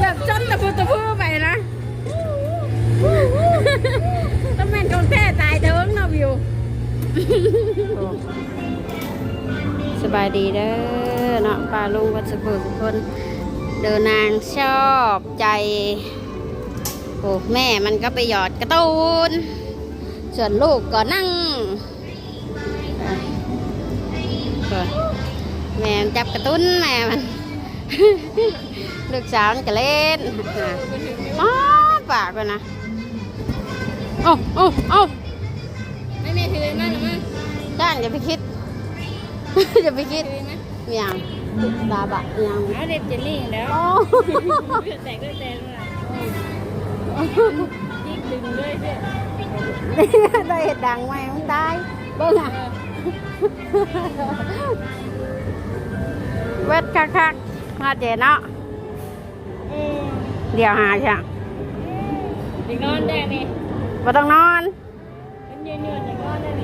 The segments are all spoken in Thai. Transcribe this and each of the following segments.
แบบจนตะพูตะพูไปนะต้องแม่นของแท้ตายเถิงเนาะวิวสบายดีเด้อเนาะป้าลุงวัดสะเบิกคนเดินนางชอบใจโอ้แม่มันก็ไปหยอดกระตูนส่วนลูกก็นั่งแม่จับกระตุ้นแม่มัน ลูกสาวมันก็เล่นอ๋อปากเลยนะโอ้โอ้โอ้ไม่แม่ถือมาหรือมั้งจ้างอย่าไปคิดอย่าไปคิดถือไหมอหย่างตาบะอหย่างเอาเด็ดเจนนี่แล้วโอ้แตกด้วยแตกเลยยิ่งดึงด้วยเพื่อนได้เห็ดดังไหมมึงได้เบิ้งอะเวทคักๆ มาเจเนาะเดี๋ยวหาจ้ะดึงนอนได้ไหมมาต้องนอนมันยืนยืนดึงนอนได้ไหม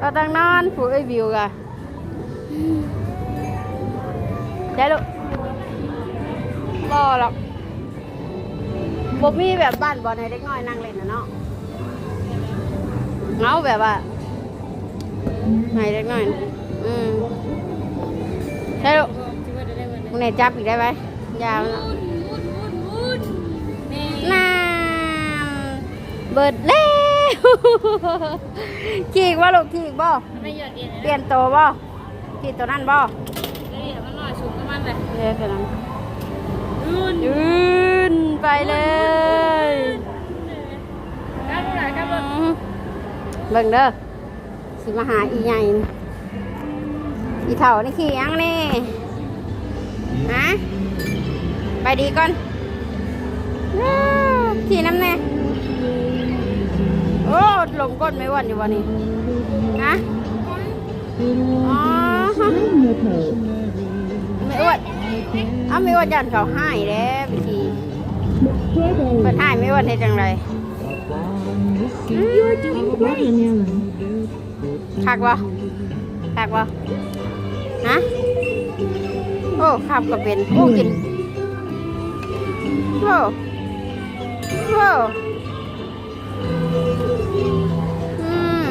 มาต้องนอนผู้ไอ้วิวกะได้ลูกรอหรอกบ่มีแบบบ้านบอลให้เด็กน้อยนั่งเล่นนะเนาะเหงาแบบว่าให้เด็กน้อยน่ะอืม ได้ลูกคิดว่าจะได้วันมึงไหนจับอีกได้ไหมยาวแล้ววุ่นวุ่นวุ่นวุ่นแม่น้ำเบิดแล้วขีกว่าลูกขีกบ่ไม่หยอดเย็นเปลี่ยนตัวบ่ขีกตัวนั้นบ่เดี๋ยวมันหน่อยชุบน้ำมันเลยเดี๋ยวตัวนั้นวุ่นยืนไปเลยครับหน่อยครับอืมเบิ่งเด้อสิมาหาอีใหญ่นี่ อีเถ่านี่ขี่ยังนี่ฮะไปดีก่อนว้าวขี่น้ำแน่โอ้ลงก้นไม่หวันอยู่วันนี้ฮะอ๋อฮะไม่อ้วนเอ้าไม่อ้วนยันเขาให้แล้ววิธีเปิดให้ไม่อ้วนเฮ็ดจังไร You're doing great. คักบ่คักบ่ ฮะโอ้ขับก็เป็นโอ้กินโอ้โอ้อืม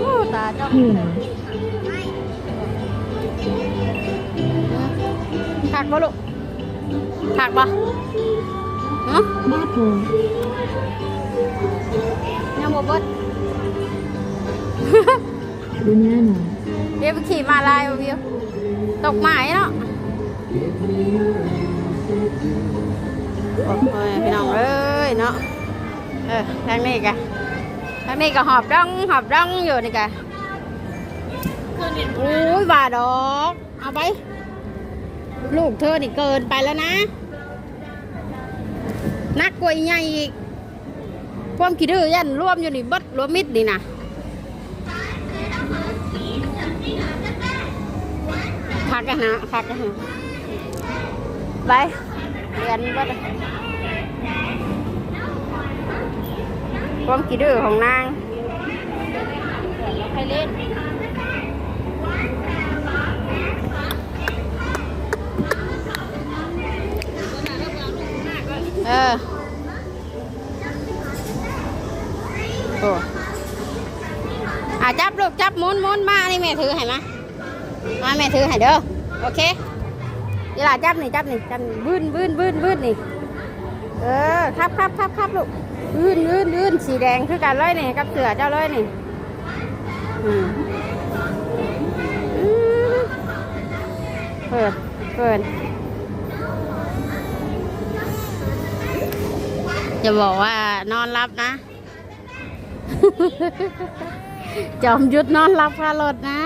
โอ้ตาเจ้าคักบ่ลูกคักบ่ฮะ Battle. ยังบ่เบิด Banana. เดี๋ยวไปขี่มาลายบ่วิวตกหมายเนาะโอ้ยพี่น้องเอ้ยเนาะเออทางนี้กะทางนี้ก็หอบดังหอบดังอยู่นี่กะเพื่อนเห็นโอ้ยบาดอกเอาไป ลูกเธอนี่เกินไปแล้วนะ นักกว่าอีใหญ่อีกความขี้ดื้อยันรวมอยู่นี่เบิดรวมมิดนี่นะ กกันฮะพักกันฮะไปเรียนก็ได้ความขี้ดื้อของนางใครเล่นเออโอ้อะจับลูกจับหมุนหมุนมานี่แม่ถือให้มามาแม่ถือให้เด้อ โอเคเวลาจับนี่จับนี่จับนี่วืนวืนวืนวืนนี่ เออครับครับครับครับลูกวืนวืนวืนสีแดงคือกันเลยนี่กับเสือเจ้าเลยนี่อืมเปิดเปิดจะบอกว่านอนรับนะ จอมยุทธนอนรับคารถนะ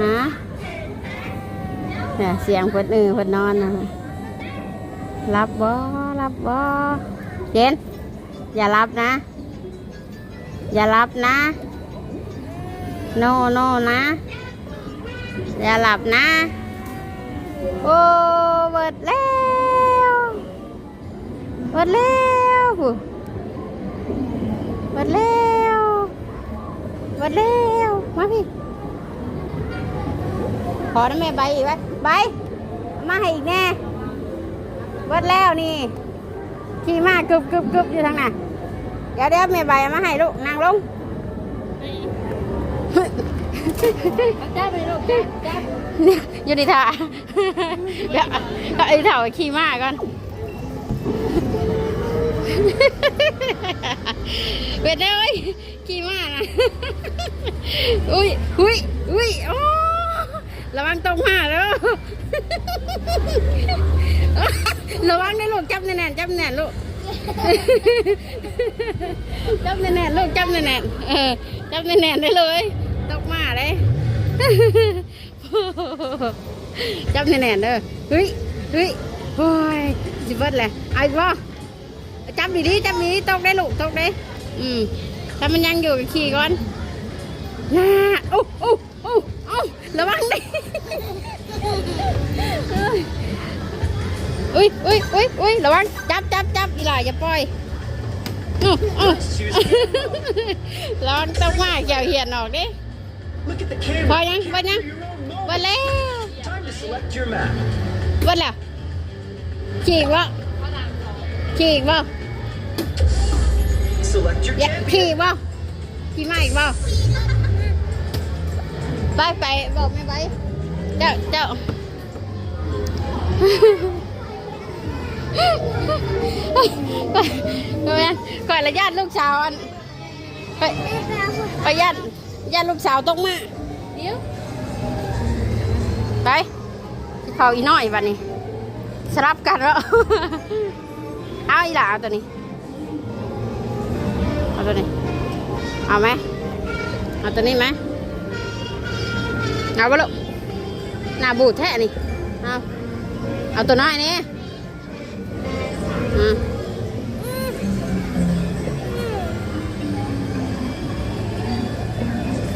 ฮะ เนี่ยเสียงเพิ่นเออเพิ่นนอนนะรับบ่รับบ่เจนอย่ารับนะ อย่ารับนะโนโนนะ อย่าหลับนะ โอ้เบิดแล้วเบิดแล้วเบิดแล้วเบิดแล้วมาพี่ขอนะแม่ใบอีกไว้ใบเอามาให้อีกแน่เบิดแล้วนี่ ขี่มากกึบกึบกึบอยู่ทางไหนนเดี๋ยวเดี๋ยวแม่ใบมาให้ลูกนั่งลงจ้าไปลูกจ้าจ้าอยู่ในท่าเดี๋ยวไอ้เถ่าขี่มาก่อนเป็นได้เว้ยขี่ม้านะอุ้ยอุ้ยอุ้ยโอ้ ระวังตรงมาแล้วระวังนะลูกจับแน่นๆจับแน่นลูกจับแน่นๆลูกจับแน่นๆเออจับแน่นๆได้เลยตกมาเลยจับแน่นๆเด้อเฮ้ยเฮ้ยโอ้ยจิบเบิดเลยเอาอีกบ่จับดีๆจับดีตกได้ลูกตกได้อืมถ้ามันยังอยู่ขี่ก่อนน่าโอ้โอ้โอ้โอ้ระวังดิ อุ้ยอุ้ยอุ้ยอุ้ยระวังจับจับจับอีหล่าอย่าปล่อยอื้ออื้อระวังต้องมาเกี่ยวเหียนออกดิ Look at the camera. Vai, hein? Capture Vai, hein? your own moment. วันแล้ววันแล้วขี่อีกวะขี่วะ Select your อขี่อีกวะขี่มาอีกวะไปไปบอกไม่ไป เจ้าเจ้าก่อนก่อนละญาติลูกสาวอันไปไปญาติญาติลูกสาวต้องมาเดี๋ยวไปเขาอีน้อยวันนี้สลับกันแล้วเอาอีหล่าเอาตัวนี้เอาตัวนี้เอาไหมเอาตัวนี้ไหมเอาไปลูก หน้าบูดแท้นี่ เอาเอาตัวน้อยนี่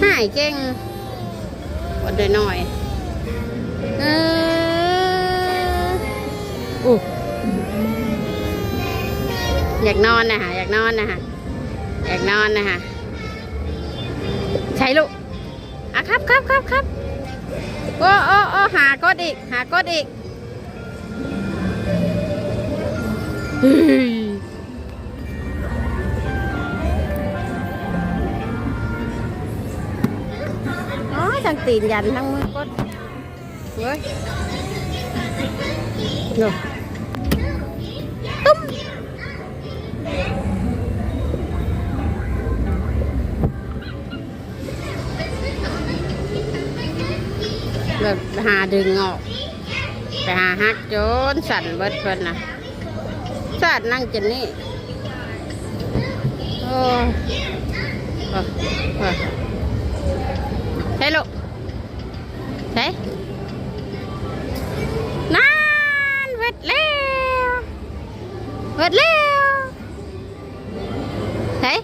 หายเก่งวันเดน้อยเอออู้อยากนอนนะฮะอยากนอนนะฮะอยากนอนนะฮะใช่ลูกอะครับครับครับครับ โอ้โอ้โอ้หากดอีกหากดอี แบบหาดึงออกไปหาฮักโจนสั่นเบิดเพิ่นนะสั่นนั่งจนนี่โอ้โอ้โอ้ใช่ลูกใช่นานเวดแล้วเวดแล้วเฮ้ย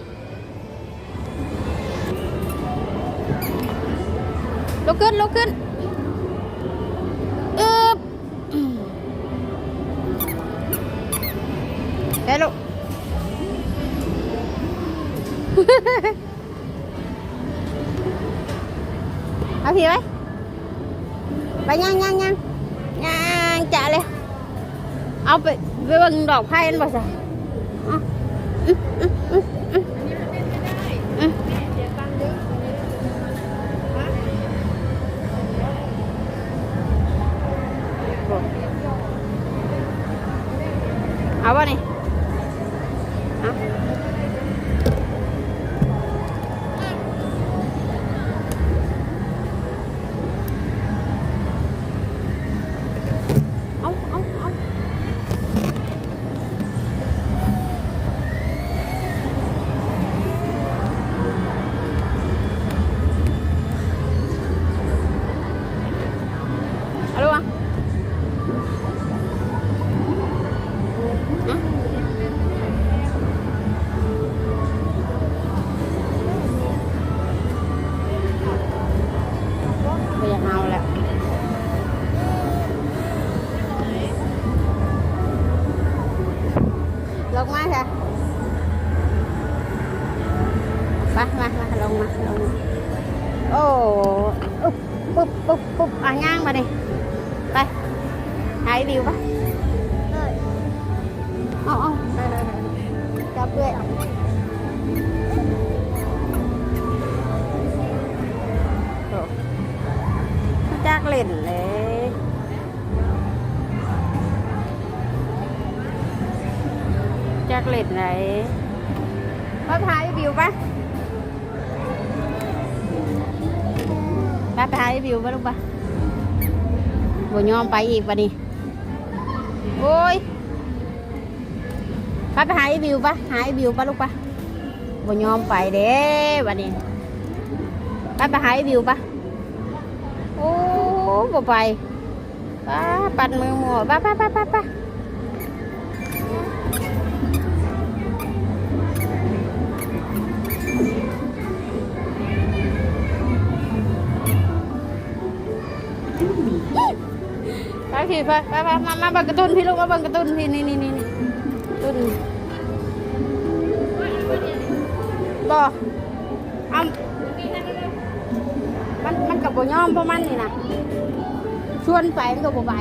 ลุกขึ้นลุกขึ้น ดอกไผ่นั่นบ่จ้ะเอาอื้ออื้ออื้ออื้ออื้อเอาบ่นี่ จักเล่นไหนมาพายวิวปะไปไปหาไอ้บิวไปลูกปะบ่ยอมไปอีกปะนี่โอ้ยไปไปหาไอ้บิวปะหาไอ้บิวปะลูกปะบ่ยอมไปเด้ปะนี่ไปไปหาไอ้บิวปะโอ้บ่ไปป้าปัดมือหมอป้าป้าป้าป้า พี่ไปไปไปมามาเบังกระตุนพี่ลูกมาเบังกระตุนพี่นี่นี่นี่นี่ตุนบ่เอามันมันกับบ่ยอมเพราะมันนี่นะชวนไปมันก็บ่ไป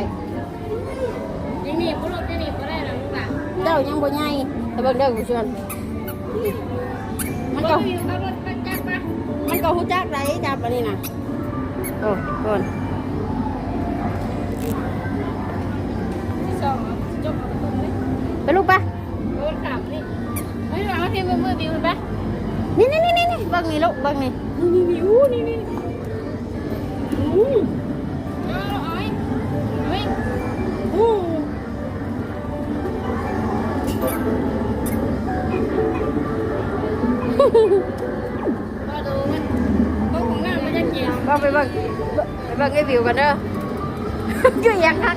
ยังหนีบลูกยังหนีบก็ได้นะลูกหลานเจ้ายังบ่ใหญ่แต่เบิ่งเด้อผู้ชวนมันก็วิวขับรถไปจักปะมันก็ฮู้จักได้จับอันนี้น่ะโอ้ก่อน บิ่งนี่ลูกเบิ่งนี่นี่นี่วิวนี่นี่อู้เอาเอาไอ้เฮ้ยอู้มาดูมันพวกของหน้ามันจะเกี่ยวบ่ไปเบิ่งไปเบิ่งไอ้วิวกันเด้อคือยังคัก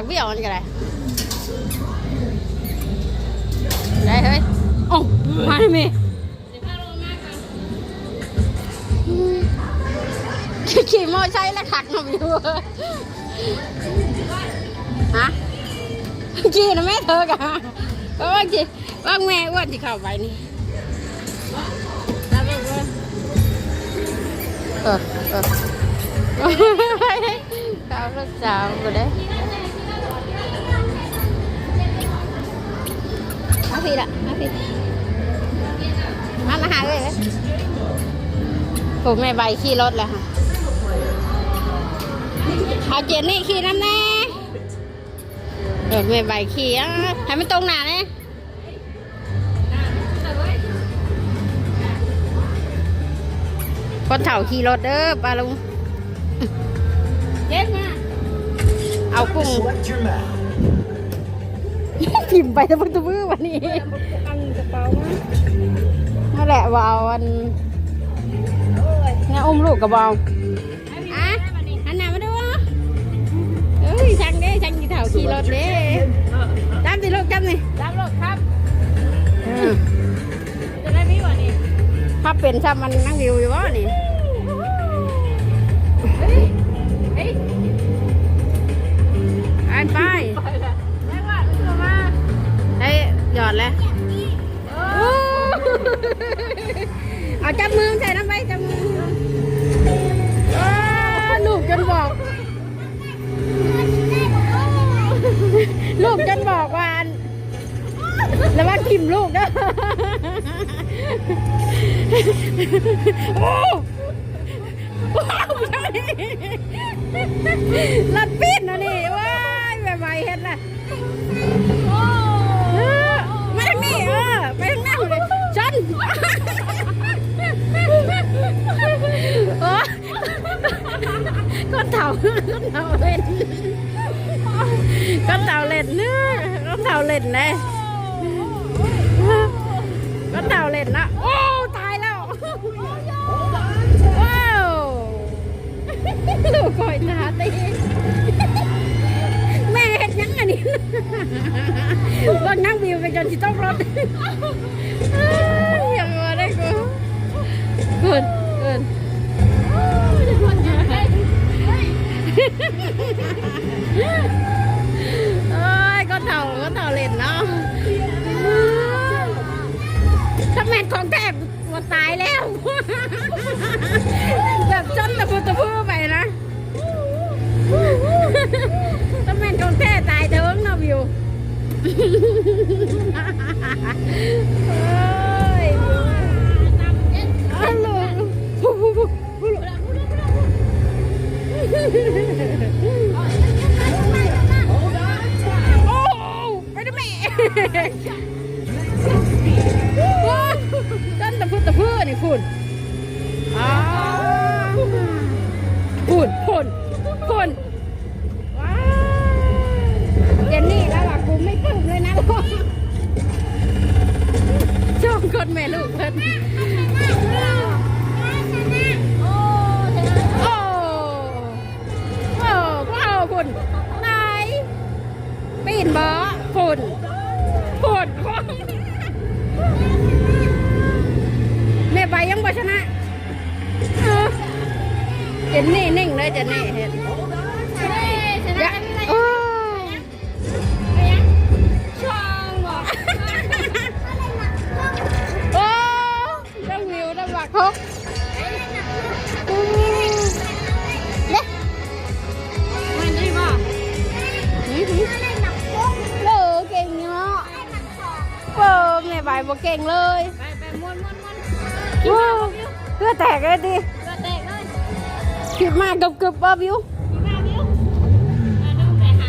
ากวิดปากวิวมันก็ได้ได้เฮ้ยโอ้มาเลยมีเดี๋ยวพาลงมาก่อนขี่มอไซค์แล้วขักน่อยู่ฮะขี่นะแม่เธอกะเพราะว่าขี่ว่าแม่อ้วนที่เข้าไปนี่รับลูกด้วยเออเออข้าวลูก พี่ละมาพี่มามาหาเลยผมแม่ใบขี่รถแล้วค่ะเอาเจนนี่ขี่น้ำแน่เออแม่ใบขี่อะให้มันตรงหนาเนี่ยคนเถ่าขี่รถเด้อปลาลุงเย็ดมาเอากุ้ง Select your map. พิมพ์ไปทั้งตัวมือวันนี้ตังกระเป๋ามานั่นแหละว่าเอาวันเนี่ยอุ้มลูกกับเบาอะอันไหนมาดูวะเอ้ยช่างเด้ช่างกี่เถ่าขี่รถเด้จับสิลูกจับนี่รับลูกครับอืมจะได้พี่วันนี้ถ้าเป็นซ้ำมันนั่งวิวอยู่วะนี่ ก็เต่าเต่าเล่นก็เต่าเล่นเนื้อก็เต่าเล่นเลยก็เต่าเล่นนะโอ้ตายแล้วว้าวลูกคอยตาตีแม่เห็นยังอันนี้ว่านั่งวิวไปจนสิต้องรถอย่างว่าได้กูเกิ เอ้ยก็เต่าก็เต่าเล่นเนาะถ้าแมนของแทบว่าตายแล้วแบบจนตะพูตะพูไปนะถ้าแมนของแท้ตายเถิงเนาะวิวเอ้ยฮัลโต้นตะพื้นตะพื้นนี่คุณอ้าวฝุ่นฝุ่นฝุ่นเจนนี่แล้วล่ะกูไม่ตึมเลยนะลูกชองคนแม่ลูกเพิ่น คิดมากกึบๆบ่วิวมาวิวมาดูไปหา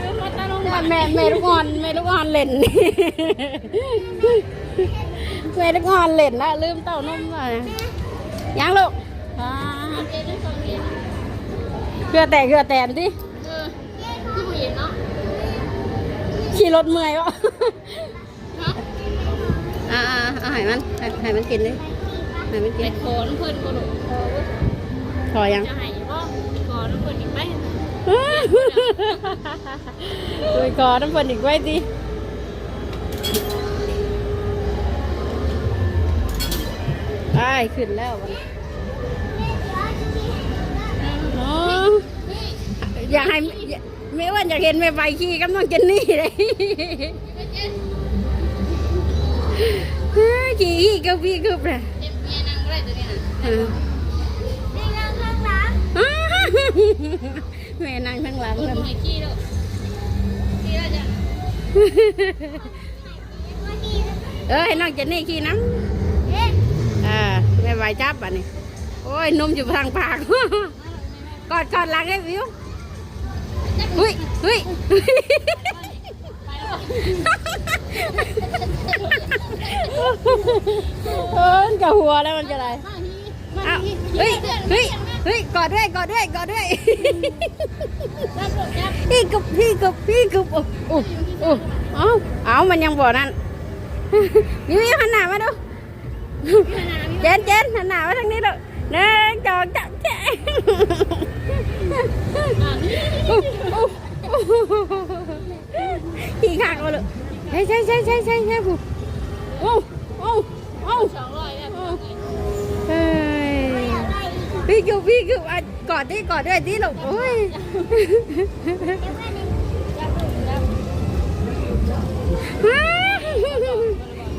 ดูรถตะลงแม่แม่ลูกอ่อนแม่ลูกอ่อนเล่นแม่ลูกอ่อนเล่นละลืมเต้านมเลยยังลูกอ่าเจ๊ด้วยสองเย็นเกลือแตกเกลือแตนดิเออคือผู้หญิงเนาะขี่รถเมื่อยวะฮะอ่าเอาให้มันให้ให้มันกินดิให้มันกิเด็นดโคนเพื่อนกูหนูโอ้ย พอยังจะหายบ่ขอน้ำเพื่อนอีกไหมโดยกอน้ำเพิ่นอีกไว้ดิไอ้ายขึ้นแล้ววันโอ้อยากให้ไม่ว่าอยากเห็นแม่ใบขี่กำลังเจนนี่เลยขี่ขี่กึบขี่กึบเลยเจ็บเมียนั่งไรตัวนี้น่ะ แม่นั่งทั้างหลังเออนั่นหน่อยขี้แล้วขี้แล้วจ้ะเออให้น้องเจนนี่ขี่น้ำอ่าแม่ใบจับอะนี่โอ้ยนมอยู่ทางปากกอดกอดหลังให้วิวเฮ้ยเฮ้ยเออมันกับหัวแล้วมันจะอะไรอ้าวเฮ้ยเฮ้ย เฮ้ยกอดด้วยกอดด้วยกอดด้วยพี่กบพี่กบพี่กบโอ้โอ้โอ้เอาเอามันยังบ่นั่นวิววิวหันหน้ามาดูเจนเจนหันหน้ามาทางนี้ลูกหนึ่งสองสามเจ๊อู้อู้ขี่ขากเอาเลยใช่ใช่ใช่ใช่ใช่ใช่ปุ๊โอ้โอ้โอ้ พี่กูพี่กูอะกอดดิกอดด้วยดิลูกโอ้ย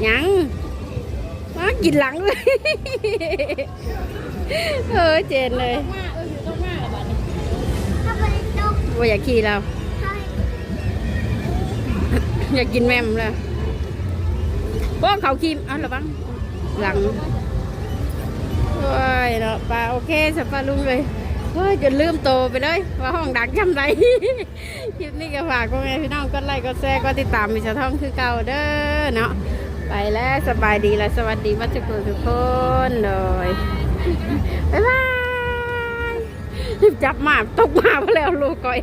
ยังมากินหลังเลยเออเจนเลยว่าอยากขี่เราอยากกินแม่มเลยพวกเขาขี่เอาละบ้างหลัง โอ้ยเนาะปลาโอเคสับปลาลุงเลยเฮ้ยจนลืมโตไปเลยว่าห้องดังจำไรคลิปนี้ก็ฝากพ่อแม่พี่น้องกดไลค์กดแชร์กดติดตามมิชท่องคือเก่าเด้อเนาะไปแล้วสบายดีและสวัสดีวัชกุทุกคนเลยบ๊ายบายจับหมาตกหมาไปแล้วลูกก้อย